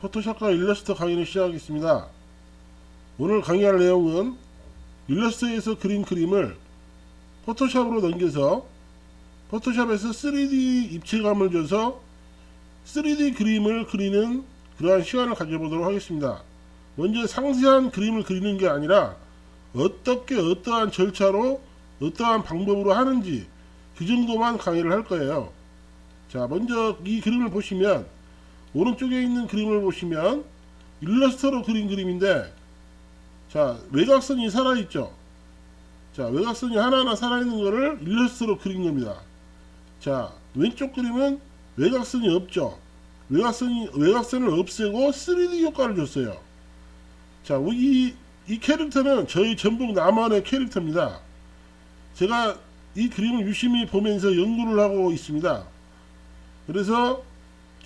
포토샵과 일러스트 강의를 시작하겠습니다. 오늘 강의할 내용은 일러스트에서 그린 그림을 포토샵으로 넘겨서 포토샵에서 3D 입체감을 줘서 3D 그림을 그리는 그러한 시간을 가져보도록 하겠습니다. 먼저 상세한 그림을 그리는 게 아니라 어떻게 어떠한 절차로 어떠한 방법으로 하는지 그 정도만 강의를 할 거예요. 자, 먼저 이 그림을 보시면 오른쪽에 있는 그림을 보시면 일러스트로 그린 그림인데 자, 외곽선이 살아있죠. 자, 외곽선이 하나하나 살아있는 거를 일러스트로 그린 겁니다. 자, 왼쪽 그림은 외곽선이 없죠. 외곽선이, 외곽선을 없애고 3D 효과를 줬어요. 자, 이, 이 캐릭터는 저희 전북 남한의 캐릭터입니다. 제가 이 그림을 유심히 보면서 연구를 하고 있습니다. 그래서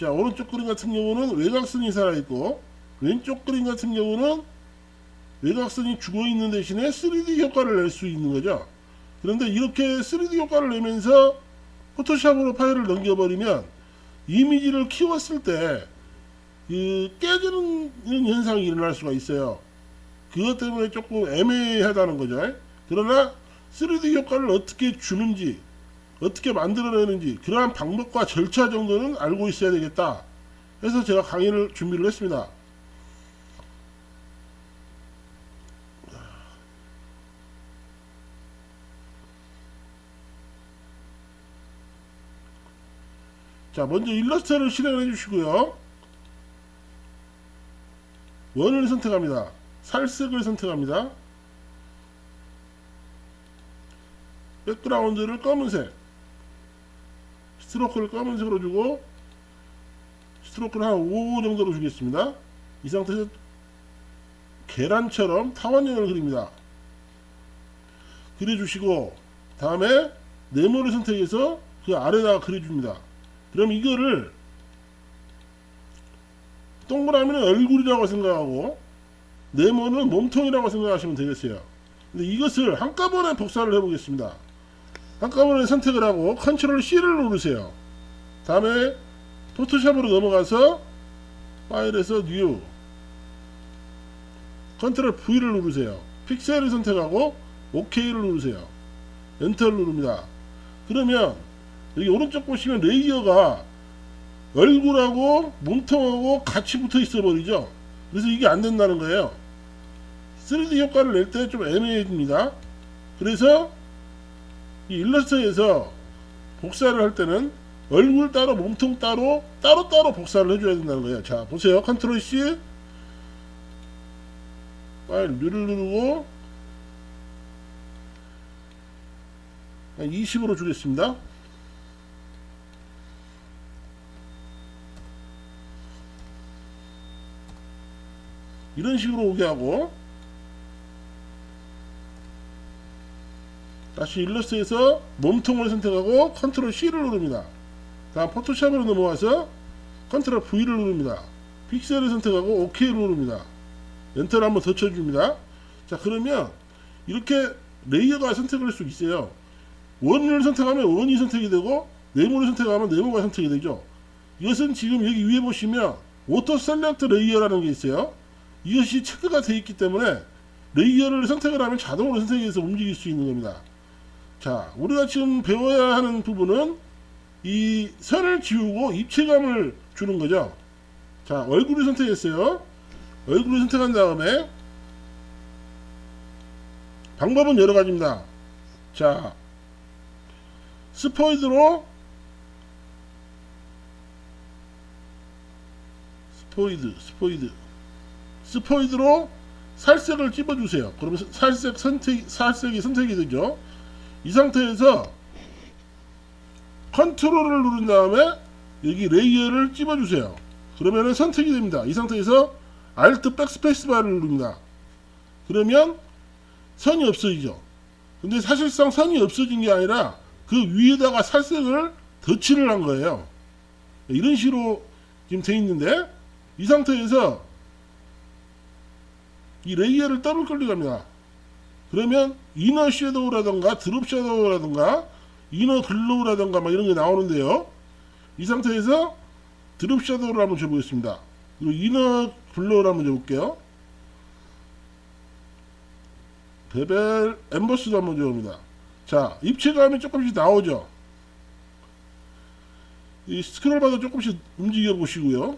자 오른쪽 그림 같은 경우는 외곽선이 살아있고 왼쪽 그림 같은 경우는 외곽선이 죽어있는 대신에 3D 효과를 낼 수 있는 거죠. 그런데 이렇게 3D 효과를 내면서 포토샵으로 파일을 넘겨버리면 이미지를 키웠을 때 그 깨지는 현상이 일어날 수가 있어요. 그것 때문에 조금 애매하다는 거죠. 그러나 3D 효과를 어떻게 주는지 어떻게 만들어내는지 그러한 방법과 절차 정도는 알고 있어야 되겠다. 해서 제가 강의를 준비를 했습니다. 자, 먼저 일러스트를 실행해 주시고요. 원을 선택합니다. 살색을 선택합니다. 백그라운드를 검은색 스트로크를 검은색으로 주고 스트로크를 한 5 정도로 주겠습니다. 이 상태에서 계란처럼 타원형을 그립니다. 그려주시고 다음에 네모를 선택해서 그 아래다가 그려줍니다. 그럼 이거를 동그라미는 얼굴이라고 생각하고 네모는 몸통이라고 생각하시면 되겠어요. 근데 이것을 한꺼번에 복사를 해보겠습니다 한꺼번에 선택을 하고 컨트롤 C를 누르세요. 다음에 포토샵으로 넘어가서 파일에서 뉴 컨트롤 V를 누르세요. 픽셀을 선택하고 OK를 누르세요. 엔터를 누릅니다. 그러면 여기 오른쪽 보시면 레이어가 얼굴하고 몸통하고 같이 붙어 있어 버리죠. 그래서 이게 안 된다는 거예요. 3D 효과를 낼 때 좀 애매해집니다. 그래서 이 일러스트에서 복사를 할 때는 얼굴 따로 몸통 따로 따로 따로 복사를 해줘야 된다는 거예요. 자 보세요. 컨트롤 C. 파일 누를 누르고 20으로 주겠습니다. 이런 식으로 오게 하고 다시 일러스트에서 몸통을 선택하고 컨트롤 C를 누릅니다. 다음 포토샵으로 넘어와서 컨트롤 V를 누릅니다. 픽셀을 선택하고 OK를 누릅니다. 엔터를 한번 더 쳐줍니다. 자 그러면 이렇게 레이어가 선택할 수 있어요. 원을 선택하면 원이 선택이 되고 네모를 선택하면 네모가 선택이 되죠. 이것은 지금 여기 위에 보시면 오토 셀렉트 레이어라는 게 있어요. 이것이 체크가 되어 있기 때문에 레이어를 선택을 하면 자동으로 선택해서 움직일 수 있는 겁니다. 자, 우리가 지금 배워야 하는 부분은 이 선을 지우고 입체감을 주는 거죠. 자, 얼굴을 선택했어요. 얼굴을 선택한 다음에 방법은 여러 가지입니다. 자, 스포이드로 스포이드, 스포이드, 스포이드로 살색을 찝어주세요. 그러면 살색 선택, 살색이 선택이 되죠. 이 상태에서 컨트롤을 누른 다음에 여기 레이어를 찝어주세요. 그러면은 선택이 됩니다. 이 상태에서 Alt 백스페이스 바를 누릅니다. 그러면 선이 없어지죠. 근데 사실상 선이 없어진 게 아니라 그 위에다가 살색을 덧칠을 한 거예요. 이런 식으로 지금 돼 있는데 이 상태에서 이 레이어를 더블 클릭합니다. 그러면 이너 섀도우라던가 드롭 섀도우라던가 이너 글로우라던가 막 이런 게 나오는데요. 이 상태에서 드롭 섀도우를 한번 줘보겠습니다. 그리고 이너 블러를 한번 줘볼게요. 베벨 엠버스도 한번 줘봅니다. 자, 입체감이 조금씩 나오죠. 이 스크롤 바도 조금씩 움직여 보시고요.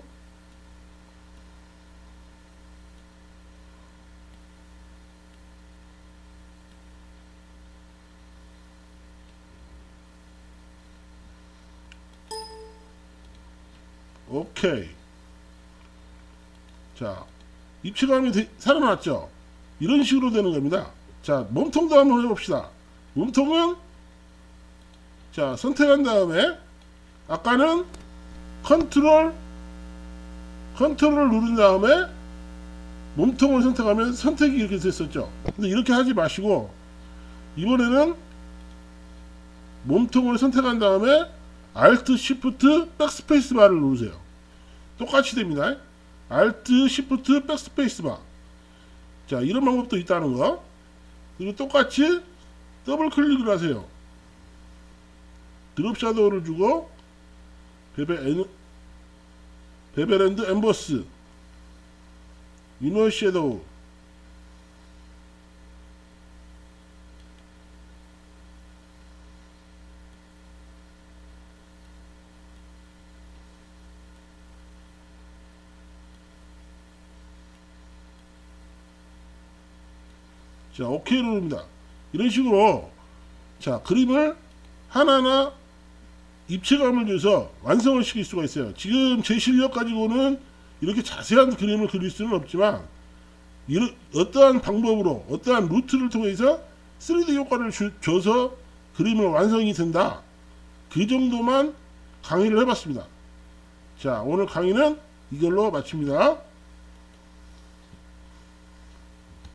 오케이. 자, 입체감이 되- 살아났죠? 이런 식으로 되는 겁니다. 자, 몸통도 한번 해봅시다. 몸통은, 자, 선택한 다음에, 아까는 컨트롤, 컨트롤을 누른 다음에, 몸통을 선택하면 선택이 이렇게 됐었죠. 근데 이렇게 하지 마시고, 이번에는 몸통을 선택한 다음에, Alt, Shift, 백스페이스 바를 누르세요. 똑같이 됩니다. Alt, Shift, 백스페이스 바. 자, 이런 방법도 있다는 거. 그리고 똑같이 더블 클릭을 하세요. 드롭 샤도우를 주고 베벨 엔, 베벨랜드 엠버스 이너 섀도우 자, 오케이 누릅니다. 이런 식으로 자, 그림을 하나하나 입체감을 줘서 완성을 시킬 수가 있어요. 지금 제 실력 가지고는 이렇게 자세한 그림을 그릴 수는 없지만 이런 어떠한 방법으로 어떠한 루트를 통해서 3D 효과를 주, 줘서 그림을 완성이 된다. 그 정도만 강의를 해봤습니다. 자, 오늘 강의는 이걸로 마칩니다.